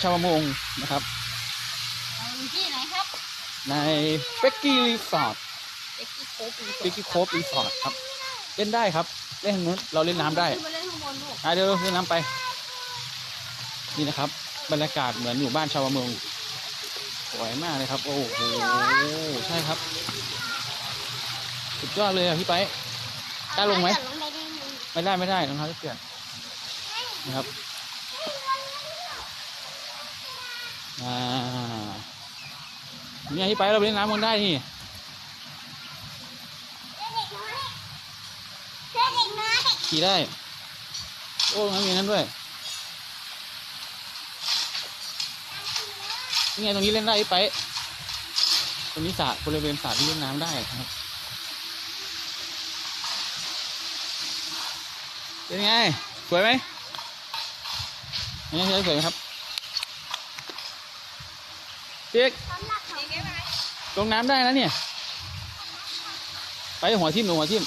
านชาวประมงนะครับเราอยู่ที่ไหนครับ ในเป็กกี้รีสอร์ทเด็กที่โคบเป็กกี้โคฟรีสอร์ทครับ เล่นได้ครับ เล่นทางนู้นเราเล่นน้ำได้ขึ้นมาเล่นข้างบนลูกอะเดี๋ยวเล่นน้ำไป นี่นะครับ บรรยากาศเหมือนอยู่บ้านชาวประมงสวยมากเลยครับ โอ้โหใช่ครับ สุดยอดเลยอะพี่ไปกล้าลงไหมลงไปได้ไหมไม่ได้ไม่ได้รองเท้าจะเปลี่ยนนะครับ อ่าเนี่ยพี่ไปเราไปเล่นน้ำกันได้นี่ขี่ได้ โอ้มันมีนั้นด้วยนี่ไงตรงนี้เล่นได้ไป ตรงนี้สระบริเวณสระที่เล่นน้ำได้ครับเป็นไง สวยไหมนี่สวยไหมครับ เปียกสำหรับเด็กไหมลงน้ำได้นะเนี่ย ไปหัวทิ่มลงหัวทิ่ม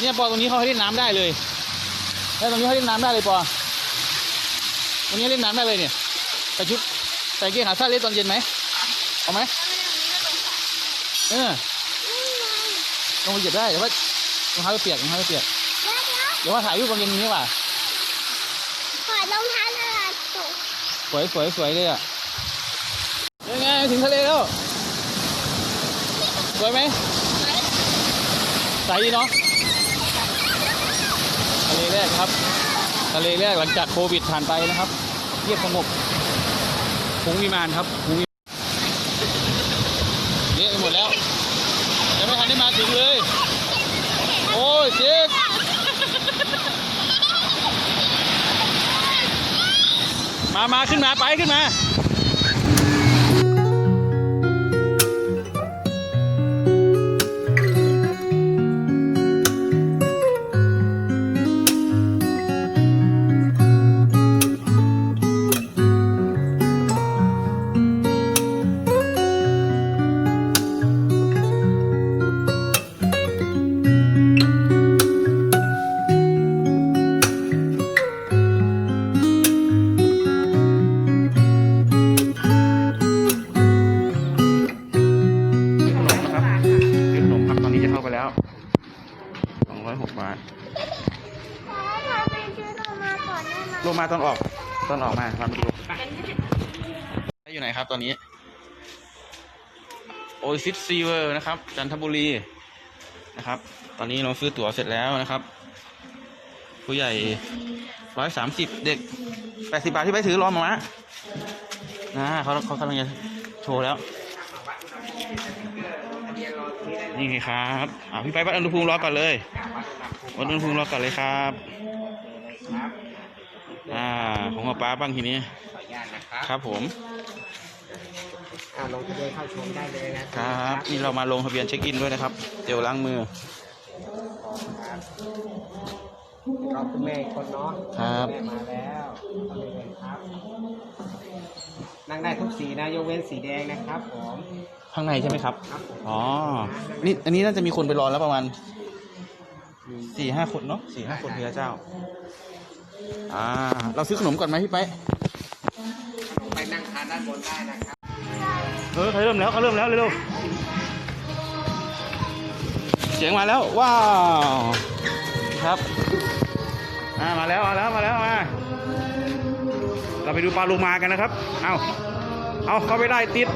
เนี่ยปอตรงนี้เขาให้เล่นน้ำได้เลยแล้วตรงนี้เขาเล่นน้ำได้เลยปอตรงนี้เล่นน้ำได้เลยเนี่ยใส่ชุดใส่เกงขาสั้นเล่นตอนเย็นไหมเอาไหมเออ ลงไปเหยียบได้แต่ว่ารองเท้าจะเปียกรองเท้าจะเปียกเดี๋ยวมาถ่ายรูปตอนเย็นนี้ว่ะขอรองเท้าหน่อยถูกสวยสวยสวยเลยอะยังไงถึงทะเลแล้วสวยไหมใสดีเนาะทะเลแรกครับ ทะเลแรกหลังจากโควิดผ่านไปนะครับเงียบสงบผงวิมานครับผงวิเละไปหมดแล้วยังไม่ทันได้มาถึงเลย โอ้ยเจ๊ก มา มา ขึ้นมา ไป ขึ้นมา แล้วสองร้อยหกบาทขอพาไปซื้อโรมาก่อนได้ไหมลงมาตอนออกตอนออกมาตอนมาดูอยู่ไหนครับตอนนี้ โอซิสซีเวอร์นะครับ จันทบุรีนะครับ ตอนนี้เราซื้อตั๋วเสร็จแล้วนะครับ ผู้ใหญ่ร้อยสามสิบเด็กแปดสิบาทที่ไปถือรอมามะนะเขาเขากำลังจะโชว์แล้ว นี่ไงครับอ่าพี่ไปวัดอุณหภูมิรอก่อนเลยวัดอุณหภูมิรอก่อนเลยครับ อ่าของป้าบ้างทีนี้ขออนุญาตนะครับครับผมอ่าลงทะเบียนเข้าชมได้เลยนะครับนี่เรามาลงทะเบียนเช็คอินด้วยนะครับเดี๋ยวล้างมือรอคุณแม่อีกคนเนาะครับแม่มาแล้วเอาเลยครับ นั่งได้ทุกสีนะยกเว้นสีแดงนะครับผม ข้างในใช่ไหมครับครับผมอ๋อ นี่อันนี้น่าจะมีคนไปรอแล้วประมาณสี่ห้าคนเนาะสี่ห้าคนเพียเจ้า อ่า เราซื้อขนมก่อนไหมพี่ไปไปนั่งทานด้านบนได้นะครับเออเขาเริ่มแล้วเขาเริ่มแล้วเร็วๆเสียงมาแล้ว ว้าว ครับอ่ามาแล้วมาแล้วมาแล้วมาเราไปดูปลาโลมากันนะครับ เอาเอาเข้าไปได้ติด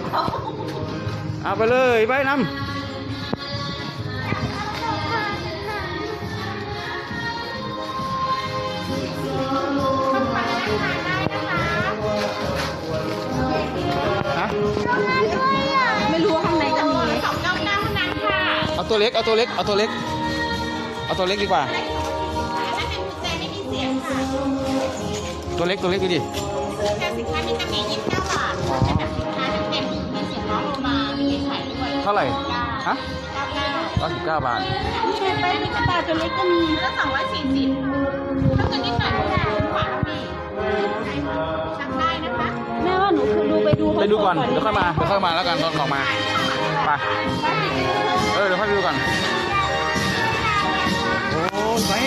เอาไปเลยไปนำฮะไม่รู้ว่าข้างในจะมีสองเก้าเก้าเท่านั้นค่ะเอาตัวเล็กเอาตัวเล็กเอาตัวเล็กเอาตัวเล็กดีกว่าถ้าเป็นกุญแจไม่มีเสียงค่ะ ตัวเล็กตัวเล็กดูดิ ท่าไหร่ ฮะเก้าเก้าร้อยสิบเก้าบาทไม่ใช่ไปมีกระต่ายตัวเล็กก็มีแล้วสองร้อยสี่สิบถ้าเกิดนิดหน่อยก็ได้ขวาพี่ชักได้นะคะ แม่ว่าหนูคือดูไปดูไปดูก่อน เดี๋ยวค่อยมา เดี๋ยวค่อยมาแล้วกันตอนออกมา ไป เออเดี๋ยวค่อยไปดูก่อน โอ้ย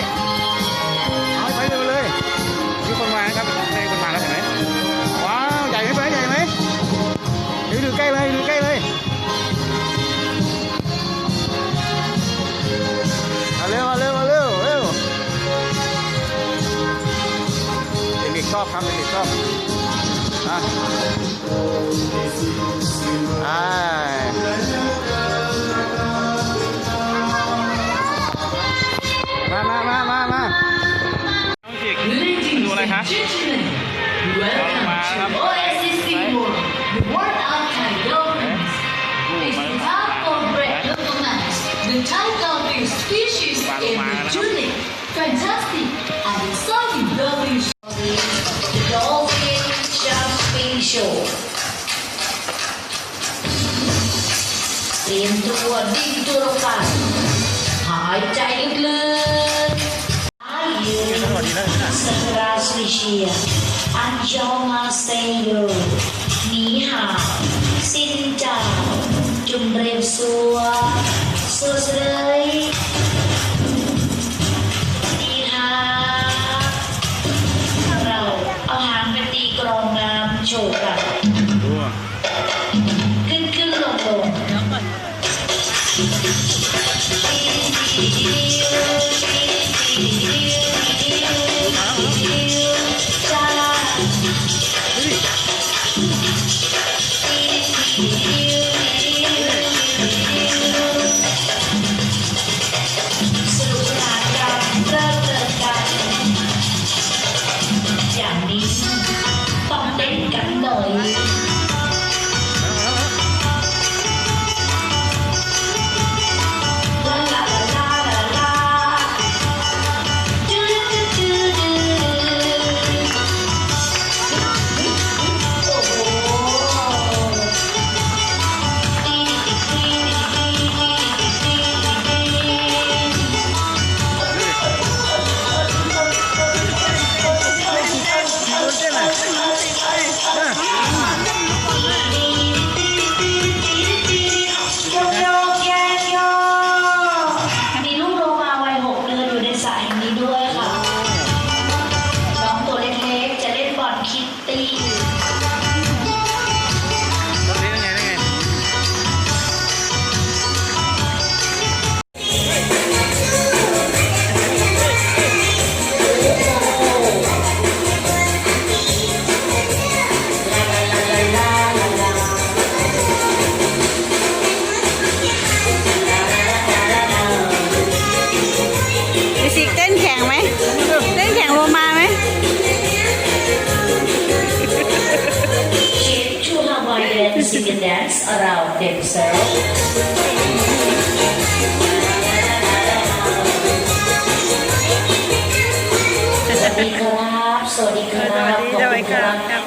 เด็ รียนตัวดิ้งตัวลงกันหายใจลึกๆอายุสักราสุเชียอันยองมาเซโยนีหาสิ้นจ่าจุมเรียมสัวสุดเลย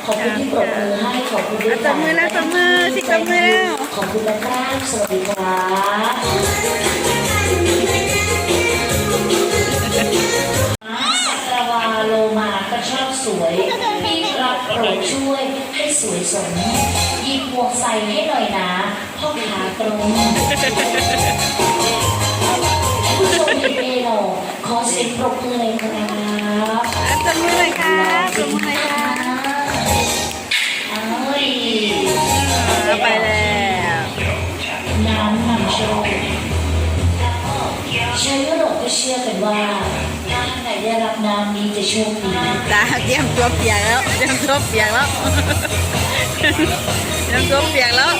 ขอบคุณที่ปรบมือให้ขอบคุณด้วยตบมือแล้วตบมือสิตบมือแล้วขอบคุณนะครับสวัสดีครับสัตวาโลมาก็ชอบสวยพี่รับโปรดช่วยให้สวยสมหยิบหมวกใส่ให้หน่อยนะพ่อขาตรงผู้ชมเห็นเอหรอขอเสียงปรบมือเลยครับตบมือเลยครับตบมือเลยครับ เชื่อกันว่าถ้าใครได้รับน้ำนี้จะโชคดีตาเตรียมตัวเปียกแล้วเตรียมตัวเปียกแล้วเตรียมตัวเปียกแล้ว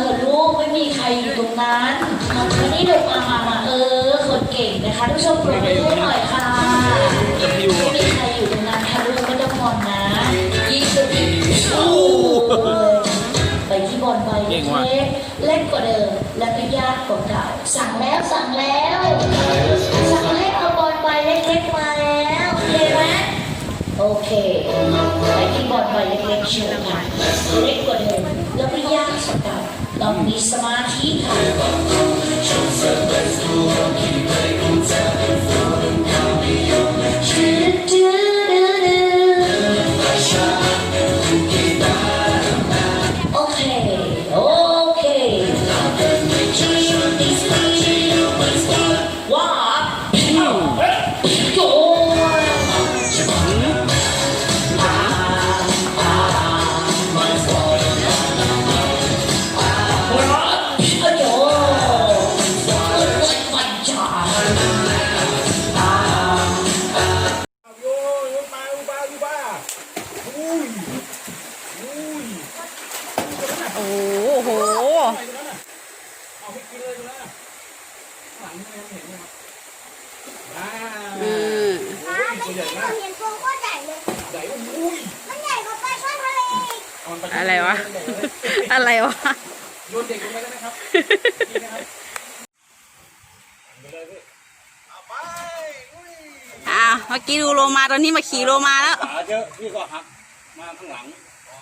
เอาเก็บมาเถอะลูกไม่มีใครอยู่ตรงนั้นมามานี่ลูกมามามาเออคนเก่งนะคะทุกชมปรบมือให้หน่อยค่ะไม่มีใครอยู่ตรงนั้นค่ะลูกไม่ต้องงอนนะยิงสุดอีกโอ้ไปที่บอลใบเล็กเล็กกว่าเดิมและก็ยากกว่าเก่าสั่งแล้วสั่งแล้วสั่งให้เอาบอลใบเล็กๆมาแล้วโอเคไหมโอเคไปที่บอลใบเล็กๆเชิญค่ะเล็กกว่าเดิมแล้วไม่ยากกหน่อยต้องมีสมา ธิค่ะโมื่อกี้ดูโลมาตอนนี้มาขี่โลมาแล้ว ขาเยอะพี่ก็หักมาข้างหลัง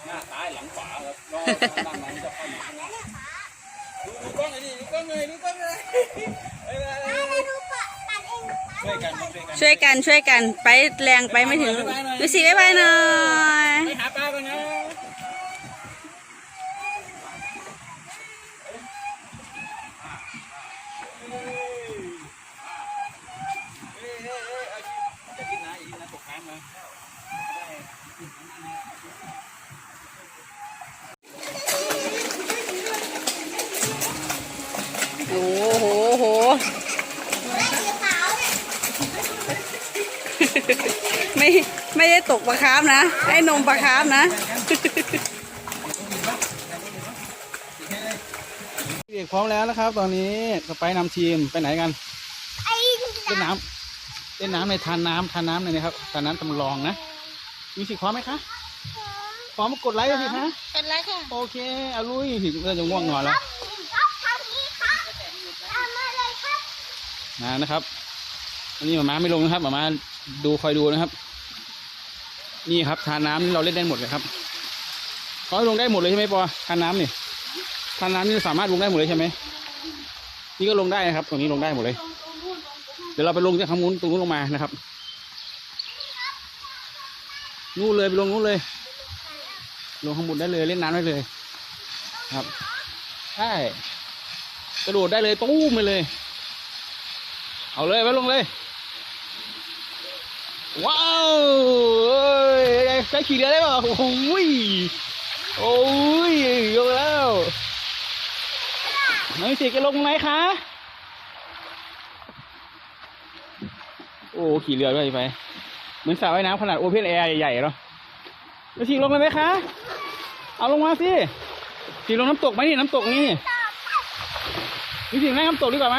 หน้าซ้ายหลังขวาครับรอด้านหลังจะเข้ามาดูกล้องเลยดิดูกล้องเลยดูกล้องเลยเอ้ยอะไรป้าไปดูปะปัดเองช่วยกันช่วยกันช่วยกันช่วยกันไปแรงไปไม่ถึงดูสิบ๊ายบายหน่อย ไปหาปลาก่อน โอ้โหโหสีขาวเนี่ยไม่ไม่ได้ตกปลาคาร์ฟนะให้นมปลาคาร์ฟนะเด็กพร้อมแล้วนะครับ ตอนนี้จะไปนำทีมไปไหนกันไอ้เล่นน้ำ เล่นน้ำในทานน้ำทานน้ำเลยนะครับทานน้ำจำลองนะ มีสิพร้อมไหมคะพร้อมกดไลค์เลยสิคะเป็นไรค่ะโอเคเอาลุยถึงเริ่มจะง่วงนอนแล้วครับทำนี้ครับทำมาเลยครับนะนะครับอันนี้หมาม้าไม่ลงนะครับหมาม้าดูคอยดูนะครับ นี่ครับทานน้ำนี่เราเล่นได้หมดเลยครับเขาให้ลงได้หมดเลยใช่ไหมปอทานน้ำนี่ทานน้ำนี่สามารถลงได้หมดเลยใช่ไหมนี่ก็ลงได้นะครับตรงนี้ลงได้หมดเลยเดี๋ยวเราไปลงจากข้างนู้นตรงนู้นลงมานะครับ นู่นเลยไปลงนู้นเลย ลงข้างบนได้เลยเล่นน้ำได้เลย ครับใช่กระโดดได้เลยตู้มไปเลย เอาเลยไปลงเลย ว้าวเอ้ยใช้ขี่เรือได้ป่ะโอ้ยโอ้ยยกแล้วน้องสิจะลงไหนคะ อ้ขี่เรือด้วยไปเหมือนสระว่ายน้ำขนาดโอเพนแอร์ใหญ่ๆเนาะฉีกลงเลยไหมคะ เอาลงมาสิฉีกลงน้ำตกไหมนี่น้ำตกนี่นี่สินั่งน้ำตกดีกว่าไหม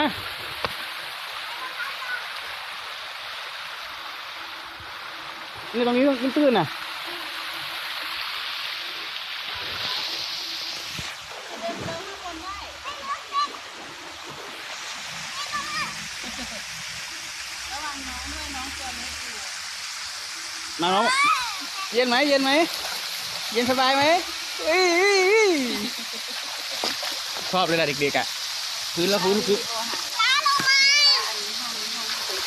นี่ตรงนี้มันตื้นน่ะ มาน้องเย็นไหมเย็นไหมเย็นสบายไหมเอ้ยเอ้ยเอ้ยชอบเลยล่ะเด็กๆอะพื้นแล้วพื้นพื้น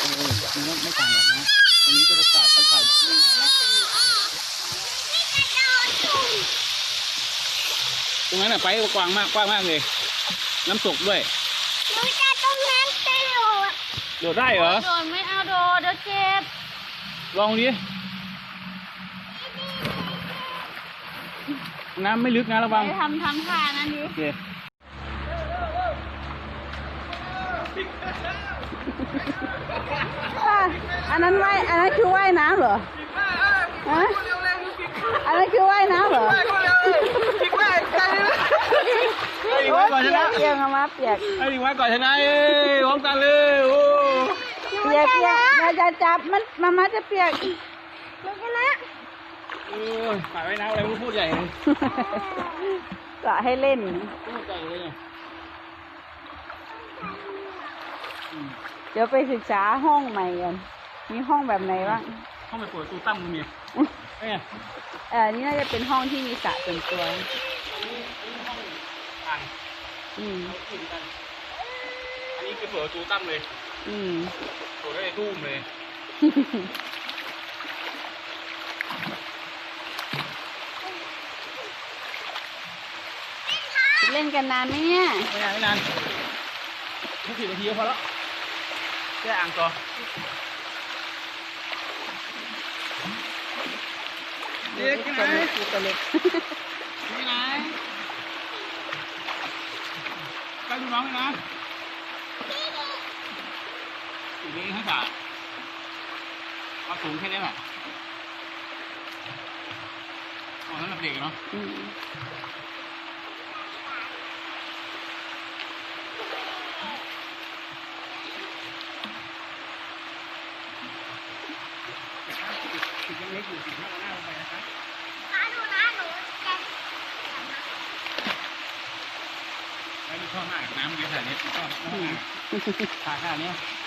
เออมันก็ไม่ต่างหรอกนะตรงนี้ก็จะสาดอากาศตรงนั้นอะไปกว้างมากกว้างมากเลย น้ำตกด้วยหนูจะต้มน้ำตลอดโดดได้เหรอ โดนไม่เอาโดนเดี๋ยวเจ็บ ลองดิ น้ำไม่ลึกนะระวังไปทำทำท่านั้นดิโอเคอันนั้นว่ายอันนั้นคือว่ายน้ำเหรอฮะอันนั้นคือว่ายน้ำเหรอไอ้ดิโอ้ไว้ยก่อนชเปียนะกเปียกอะมาเปียกไอ้ดิไว้ก่อนชนะเอ้ยพร้อมกันเลยโอ้เปียกเปียกอย่าจะจับมันมามาจะเปียกหนูชนะ เออฝ่ายไว้น้ำอะไรมึงพูดใหญ่เลยสระให้เล่น พูดใหญ่เลยเนี่ยอืมเดี๋ยวไปศึกษาห้องใหม่กัน มีห้องแบบไหนบ้างห้องไปเปิดประตูตั้มมึงเนี่ยเป็นไงเออนี่น่าจะเป็นห้องที่มีสระส่วนตัวอ่างอืมขึ้นกัน อันนี้คือเปิดประตูตั้มเลย อืมเปิดได้ทุ่มเลย เล่นกันนานไหมเนี่ยไม่นานไม่นานทุกสิบนาทีก็พอแล้วแค่อ่างต่อเด็กตัวไหนเล็กอยู่ตัวเล็กไม่ไหนใกล้ดูน้องเลยนะสีนี้ให้จ่าเอาสูงแค่นี้แหละอ๋อนั่นแหละเด็กเนาะ อืมสียังเล็กอยู่สีห้าหน้าลงไปนะครับร้านหนูนะหนูจะแล้วนี่ชอบมากน้ำเยอะขนาดนี้ชอบชอบมากขาขนาดนี้ห